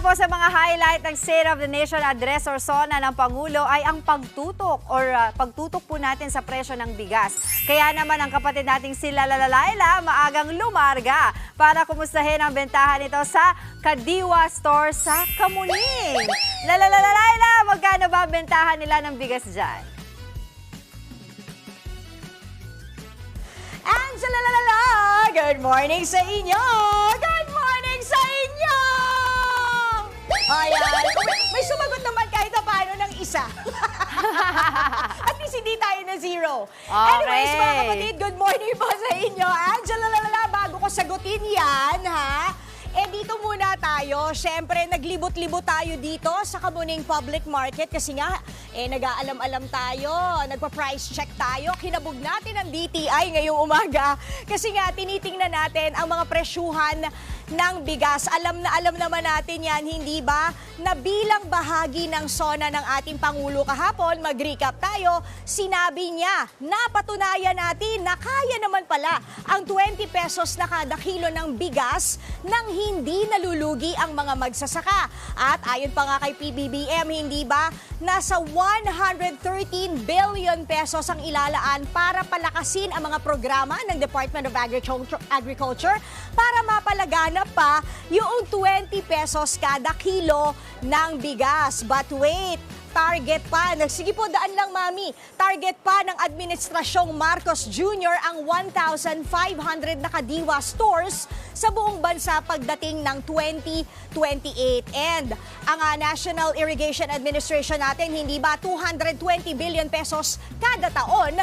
po sa mga highlight ng State of the Nation Address or SONA ng Pangulo ay ang pagtutok or ah, pagtutok po natin sa presyo ng bigas. Kaya naman ang kapatid nating si Lalalalayla maagang lumarga para kumustahin ang bentahan nito sa Kadiwa Store sa Kamuning. Lalalalayla, magkano ba ang bentahan nila ng bigas dyan? Angela Lalala, good morning sa inyo! Good Ayan. May sumagot naman kahit na paano ng isa. At least hindi tayo na zero. Anyways, mga Okay. kapatid, good morning po sa inyo. Angela Lalala, bago ko sagutin yan, ha? Eh dito muna tayo. Siyempre, naglibot-libot tayo dito sa Kamuning Public Market kasi nga, eh nag-aalam-alam tayo, nagpa-price check tayo, kinabog natin ang DTI ngayong umaga kasi nga tinitingnan natin ang mga presyuhan ng bigas. Alam na alam naman natin yan, hindi ba? Na bilang bahagi ng SONA ng ating Pangulo kahapon, mag-recap tayo, sinabi niya, napatunayan natin na kaya naman pala ang 20 pesos na kada kilo ng bigas nang hindi nalulugi ang mga magsasaka. At ayon pa nga kay PBBM, hindi ba, nasa 113 billion pesos ang ilalaan para palakasin ang mga programa ng Department of Agriculture, para mapalaganap pa yung 20 pesos kada kilo ng bigas. But wait, target pa. Sige po, daan lang, Mami. Target pa ng Administrasyong Marcos Jr. ang 1,500 na kadiwa stores sa buong bansa pagdating ng 2028. And ang ah, National Irrigation Administration natin, hindi ba 220 billion pesos kada taon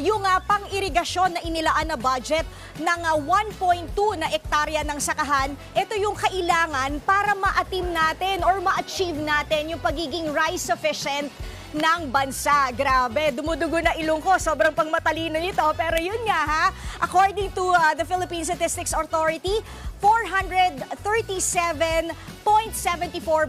yung ah, pang-irigasyon na inilaan na budget ng ah, 1.2 na ektarya ng sakahan, ito yung kailangan para ma-atim natin or ma-achieve natin yung pagiging rice sufficient ng bansa. Grabe, dumudugo na ilong ko. Sobrang pangmatalino nito. Pero yun nga ha, according to ah, the Philippine Statistics Authority, 437.74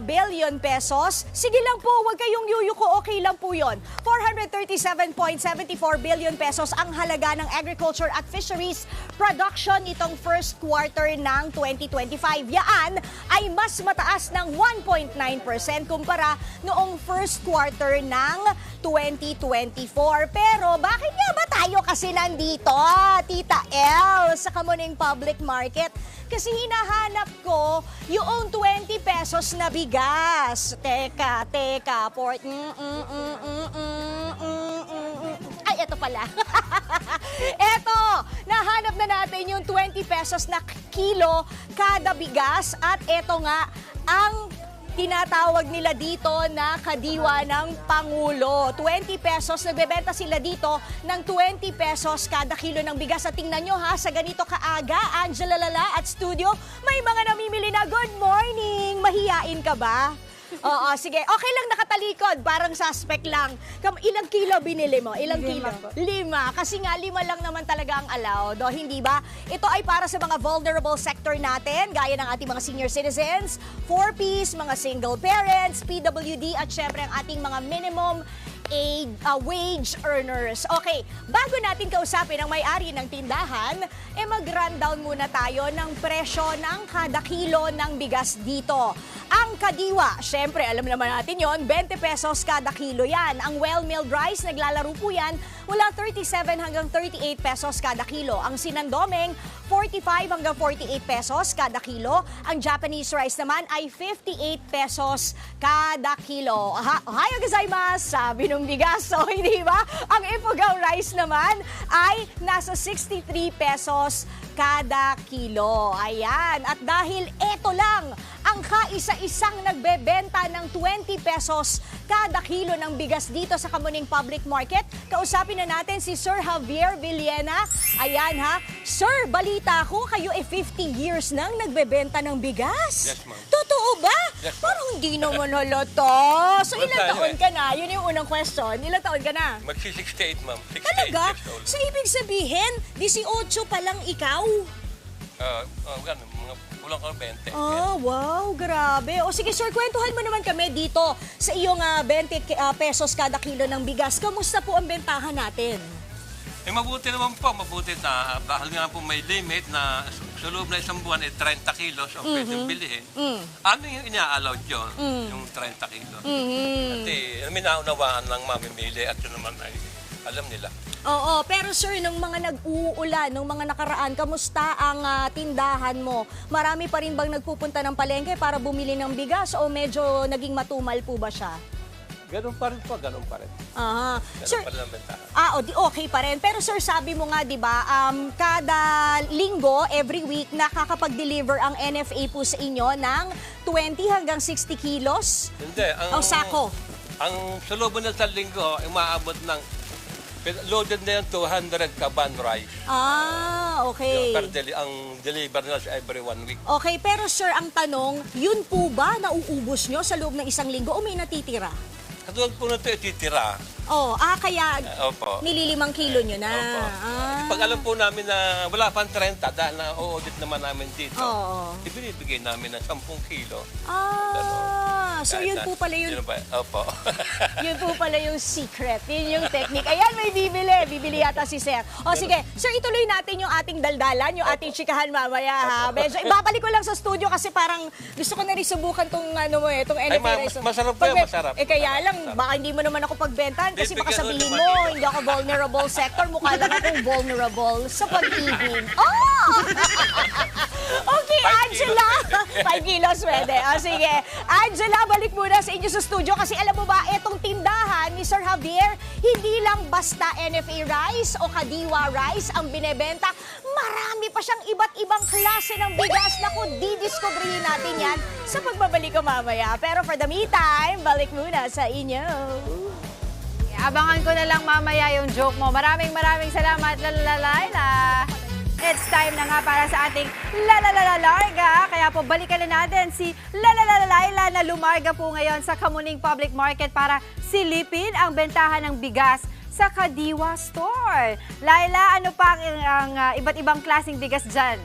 billion pesos. Sige lang po, huwag kayong yuyuko, okay lang po yun. 437.74 billion pesos ang halaga ng agriculture at fisheries production nitong first quarter ng 2025. Yaan ay mas mataas ng 1.9% kumpara noong first quarter ng 2024. Pero bakit nga ba tayo kasi nandito, Tita El, sa Kamuning Public Market? Kasi hinahanap ko yung 20 pesos na bigas. Teka, teka, port... Mm, mm, mm, mm, mm, mm, mm. Ay, eto pala. eto, nahanap na natin yung 20 pesos na kilo kada bigas. At eto nga, ang tinatawag nila dito na kadiwa ng Pangulo. 20 pesos, nagbebenta sila dito ng 20 pesos kada kilo ng bigas. At tingnan nyo ha, sa ganito kaaga, Angela Lala at studio, may mga namimili na good morning. Mahiyain ka ba? Oo, sige. Okay lang nakatalikod, parang suspect lang. Kam ilang kilo binili mo? Ilang Lima kilo? po. Lima. Kasi nga, lima lang naman talaga ang allowed. O, hindi ba? Ito ay para sa mga vulnerable sector natin, gaya ng ating mga senior citizens, 4Ps, mga single parents, PWD, at syempre ang ating mga minimum aid, uh, wage earners. Okay, bago natin kausapin ang may-ari ng tindahan, eh mag-rundown muna tayo ng presyo ng kada kilo ng bigas dito. Ang kadiwa, syempre alam naman natin yon 20 pesos kada kilo yan. Ang well-milled rice, naglalaro po yan, mula 37 hanggang 38 pesos kada kilo. Ang sinandomeng, 45 hanggang 48 pesos kada kilo. Ang Japanese rice naman ay 58 pesos kada kilo. Aha, ohayo gozaimasu, sabi nung bigas. So, hindi ba? Ang Ifugao rice naman ay nasa 63 pesos kada kilo. Ayan. At dahil eto lang ang kaisa-isang nagbebenta ng 20 pesos kada kilo ng bigas dito sa Kamuning Public Market. Kausapin na natin si Sir Javier Villena. Ayan ha. Sir, balita ko kayo eh 50 years nang nagbebenta ng bigas. Yes, ma'am. Totoo ba? Parang hindi naman halata. So ilang tayo taon eh. ka na? Yun yung unang question. Ilang taon ka na? Magsi-68, ma'am. 68 Talaga? years old. So ibig sabihin, 18 pa lang ikaw? Ah, ah, ano, mga kulang ka 20. Oh, wow, grabe. O sige sir, kwentuhan mo naman kami dito sa iyong ah, 20 ki- ah, pesos kada kilo ng bigas. Kamusta po ang bentahan natin? Eh, mabuti naman po, mabuti na dahil nga po may limit na sa loob na isang buwan, eh, 30 kilos ang pwedeng bilhin. Mm. Ano yung ina-allowed yun? Yung 30 kilos. Mhm. Kasi may naunawaan ng mamimili at yun naman ay alam nila. Oo, pero sir, nung mga nag-uulan, nung mga nakaraan, kamusta ang ah, tindahan mo? Marami pa rin bang nagpupunta ng palengke para bumili ng bigas o medyo naging matumal po ba siya? Ganun pa rin po, ganun pa rin. Aha. Ganun Sir, pa rin ang bentahan. Ah, o di okay pa rin. Pero sir, sabi mo nga, 'di ba, um, kada linggo, every week nakakapag-deliver ang NFA po sa inyo ng 20 hanggang 60 kilos. Hindi, ang... Ang sako. Ang sa loob ng isang linggo, umaabot ng loaded na yung 200 kaban rice. Ah, Yung okay. per deli, ang deliver nila sa every one week. Okay, pero sir, ang tanong, yun po ba nauubos nyo sa loob ng isang linggo o may natitira? Katulad po na ito, ititira. Oh, ah, kaya Opo. nililimang kilo nyo na. Opo. Ah. Pag alam po namin na wala pang 30 dahil na audit naman namin dito, Oo. ibinibigay namin ng 10 kilo. Ah, so Kahit yun na- po pala yun, Yun ba? Opo. yun po pala yung secret, yun yung technique. Ayan, may bibili, bibili yata si Sir. O sige, sir, ituloy natin yung ating daldalan, yung ating chikahan mamaya ha. Medyo, ibabalik ko lang sa studio kasi parang gusto ko na rin subukan tong ano mo eh, tong NFT ma- rice. masarap po yan, masarap. Eh kaya lang, masarap. baka hindi mo naman ako pagbentahan kasi baka sabihin mo, hindi ako vulnerable sector, mukha lang akong vulnerable sa pag-ibig. Oh! okay, Five Angela! kilos 5 kilos pwede. O sige. Angela, balik muna sa inyo sa studio kasi alam mo ba, etong tindahan ni Sir Javier, hindi lang basta NFA rice o kadiwa rice ang binebenta. Marami pa siyang iba't ibang klase ng bigas na kung didiscovery natin yan sa pagbabalik ko mamaya. Pero for the meantime, balik muna sa inyo. Abangan ko na lang mamaya yung joke mo. Maraming maraming salamat, Lalalaila. It's time na nga para sa ating Lalalalarga. Kaya po balikan na natin si Lalalaila na lumarga po ngayon sa Kamuning Public Market para silipin ang bentahan ng bigas sa Kadiwa Store. Laila, ano pa ang, ang ah, iba't ibang klaseng bigas dyan?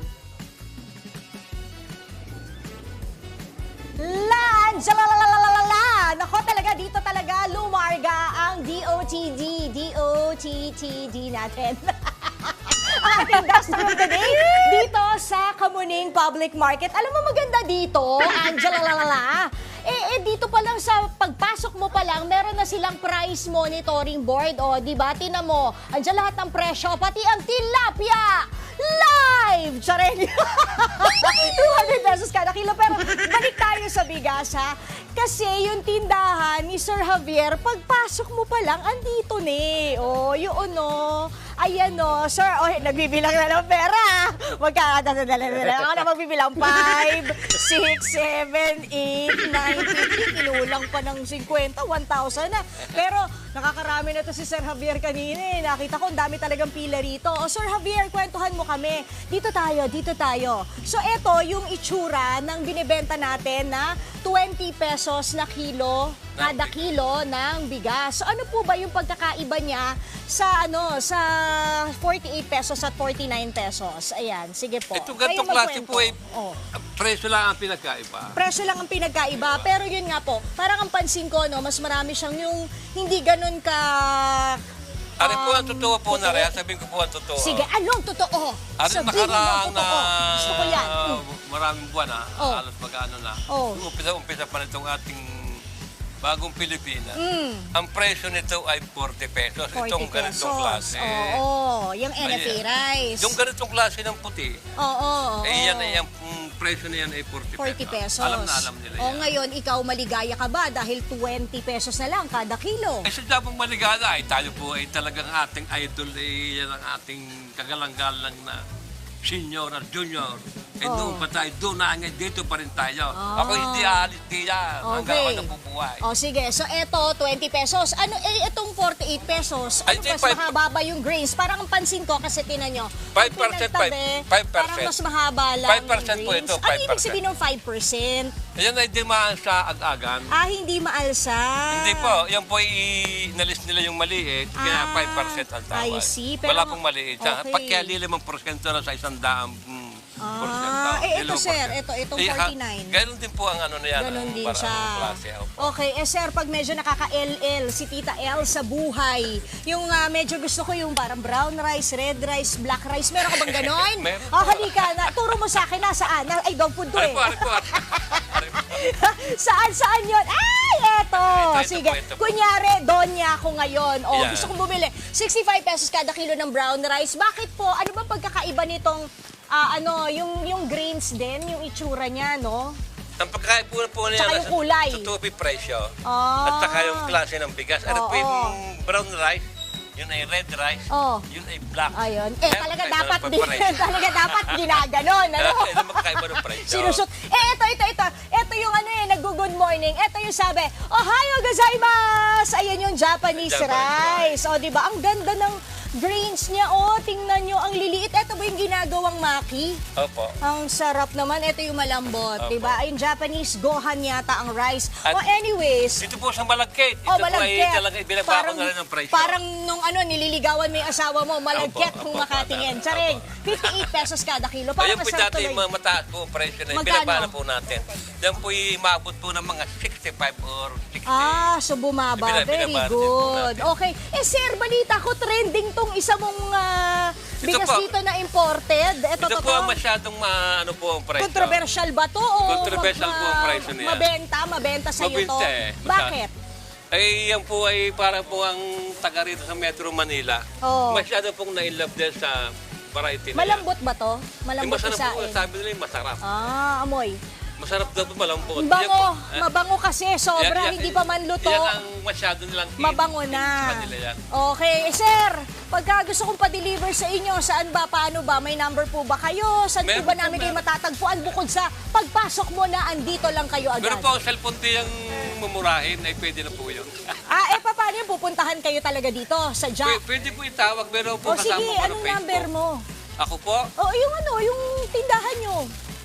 La, Angela, la, la, la, la, la, la. Nako talaga, dito talaga lumarga ang DOTD, DOTTD natin. ating Duster of the Day dito sa Kamuning Public Market. Alam mo maganda dito, Angela, la, la, la. Eh, eh, dito pa lang sa pagpasok mo pa lang, meron na silang price monitoring board. O, di ba? Tinan mo, andyan lahat ng presyo, pati ang tilapia. Live! Charing! 200 pesos kada kilo. Pero balik tayo sa bigas, ha? Kasi yung tindahan ni Sir Javier, pagpasok mo pa lang, andito ni. O, yun, no. Ayan, no. Sir, oh, nagbibilang na ng pera. Magkakadadadala. Ako na magbibilang. 5, 6, 7, 8, 9, 50. Kinulang pa ng 50, 1,000 na. Pero nakakarami na to si Sir Javier kanina. eh. Nakita ko, ang dami talagang pila rito. O, Sir Javier, kwentuhan mo kami. Dito tayo, dito tayo. So, eto yung itsura ng binibenta natin na 20 pesos na kilo, kada kilo ng bigas. So, ano po ba yung pagkakaiba niya sa ano sa 48 pesos at 49 pesos? Ayan, sige po. Ito Kayo ganitong klase magkwento. po ay Oh. presyo lang ang pinagkaiba. Presyo lang ang pinagkaiba, pero yun nga po, parang ang pansin ko, no, mas marami siyang yung hindi ganun ka... Ano po ang um, totoo po na rin? Sabihin ko po ang totoo. Sige, anong totoo? Ano Sabihin mo ang nakaraang na totoo. Gusto ko yan. Mm. maraming buwan na, Oh. halos mag-ano na. Oh. Nung umpisa-umpisa pa nitong ating bagong Pilipinas, Mm. ang presyo nito ay 40 pesos. 40 Itong pesos. ganitong klase. Oo, yung NFA Ayan. rice. Yung ganitong klase ng puti, Oo, oo. eh yan ay ang presyo na yan ay 40, 40 pesos. Alam na alam nila O yan. ngayon, ikaw maligaya ka ba dahil 20 pesos na lang kada kilo? Eh, sadya pong maligala ay tayo po ay talagang ating idol eh, yan ang ating kagalang-galang na senior at junior. Eh Oh. doon pa tayo, doon na hanggang dito pa rin tayo. Ah. Ako hindi aalis diyan hanggang ako nabubuhay. O sige, so eto 20 pesos. Ano eh itong 48 pesos? Ano Ay, mas five- mahaba ba yung grains? Parang ang pansin ko kasi tinan nyo. pag 5%, pinagtabi, five- five Parang percent. mas mahaba lang 5% yung po ito, Ano ibig 5%. sabihin ng 5%? Ayan ay di sa ag-agan. Ah, hindi maalsa. Hindi po, yan po inalis nila yung maliit, kaya Ah, 5% ang tawad. I see, pero- Wala pong maliit. Okay. Pag kaya limang porsyento na sa isang daang mm. Ah, eh, ito, sir, ito, itong Eh, ha- 49. Ganun din po ang ano na yan. Ganon ang din siya. Klase, opo. Okay, eh sir, pag medyo nakaka-LL, si Tita L sa buhay, yung ah, medyo gusto ko yung parang brown rice, red rice, black rice, meron ka bang ganon? Meron Oh, halika, na, turo mo sa akin, nasaan? Na, ay, dog food to eh. po? Saan, saan yun? Ay, eto. Ito, Sige, ito kunyari, donya ako ngayon. O, Yeah. gusto kong bumili. 65 pesos kada kilo ng brown rice. Bakit po? Ano ba pagkakaiba nitong, ah, ano, yung, yung grains din, yung itsura niya, no? Ang pagkain po po niya, Tsaka yung kulay. Yung presyo. Ah. At saka yung klase ng bigas. Ano po Oo. yung brown rice, yun ay red rice, Oo. yun ay black. Ayun. Eh, Kaya talaga magkaiba dapat ng din. talaga dapat ginaganon. Ano? Ano magkaiba ng presyo? Sinusot. Eh, ito, ito, ito. Ito yung ano eh, nag-good morning. Ito yung sabi, Ohayo gozaimasu! Ayan yung Japanese, Japanese rice. O, di ba? Ang ganda ng grains niya. O, tingnan nyo. Ang liliit. Ito ba yung ginagawang maki? Opo. Ang sarap naman. Ito yung malambot. Opo. Di ba? Yung Japanese gohan yata ang rice. At- o, anyways. Dito po sa malagkit. Ito Oh, po malagkit. ay talaga ibinabako na rin ng presyo. Parang nung ano, nililigawan mo yung asawa mo, malagkit Opo, kung opo, makatingin. Charing, 58 pesos kada kilo. Parang Ayun po masarap dati tuloy. mataas po ang presyo na Magkano? binabala po natin. Yan po yung maabot po ng mga 65 or 60. Ah, so bumaba. Bina- Very binabara din po good. natin. Okay. Eh, sir, balita ko trending tong isa mong ah, Ito bigas po. dito na imported. Ito, Ito to, po ang masyadong ma, ano po ang presyo. Controversial ba to? O Controversial po ang presyo niya. Mabenta, mabenta sa'yo to. Mabenta eh. Basta- Bakit? Ay, yan po ay para po ang taga rito sa Metro Manila. Oo. Masyado pong na-inlove din sa variety na yan. Malambot ba to? Yung Malambot masarap po, isain. sabi nila yung masarap. Ah, amoy. Masarap daw po malambot. Yan Bango. po. Eh, Mabango kasi. Sobra. yan- yan- hindi pa man luto. Yan ang masyado nilang hit. Mabango na. yan. Okay, eh, sir, pagka gusto kong pa-deliver sa inyo, saan ba, paano ba? May number po ba kayo? Saan po Meron ba po, namin kayo meron. matatagpuan bukod sa pagpasok mo na andito lang kayo agad? Pero po, ang cellphone din yung mumurahin, ay pwede na po yun. Ah, eh, pa, paano yung pupuntahan kayo talaga dito sa Pwede, Jack? pwede po itawag, pero po O sige, kasama ko ng anong number mo? Ako po, O, yung ano, yung tindahan nyo.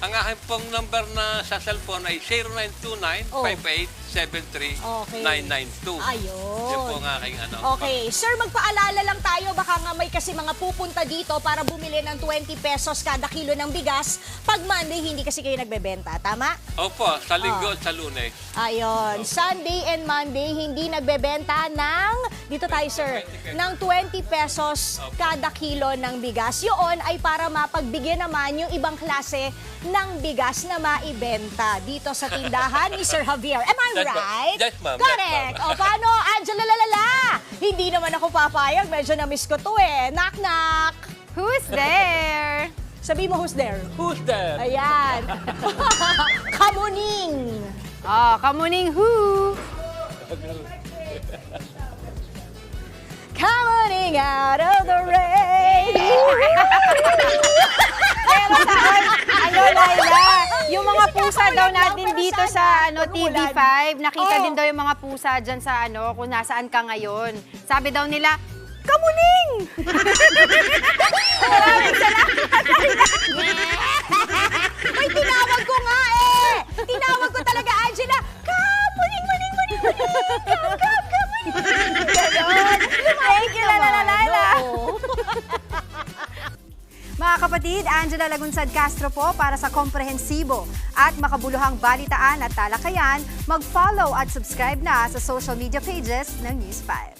Ang aking pong number na sa cellphone ay 0929-5873-992. Ayun. Yan po ang aking ano. Okay, sir, magpaalala lang tayo. Baka nga may kasi mga pupunta dito para bumili ng 20 pesos kada kilo ng bigas. Pag Monday, hindi kasi kayo nagbebenta. Tama? Opo, sa linggo Ah. at sa lunes. Ayun. Sunday and Monday, hindi nagbebenta ng, dito tayo sir, 20 pesos. ng 20 pesos kada kilo ng bigas. Yun ay para mapagbigyan naman yung ibang klase ng bigas na maibenta dito sa tindahan ni Sir Javier. Am I Yes, right? Yes, ma'am. Yes, Correct. ma'am. O paano, Angela Lalala? Hindi naman ako papayag. Medyo na-miss ko to eh. Knock, knock. Who's there? Sabi mo, who's there? Who's there? Ayan. Kamuning. Oh, kamuning who? Coming out of the rain. Laila? Yung mga pusa daw natin dito sa ano pag umulan. TV5, nakita din daw yung mga pusa dyan sa ano, kung nasaan ka ngayon. Sabi daw nila, Kamuning! Maraming salamat, Laila. May tinawag ko nga eh. Tinawag kapatid, Angela Lagunsad Castro po para sa komprehensibo at makabuluhang balitaan at talakayan, mag-follow at subscribe na sa social media pages ng News 5.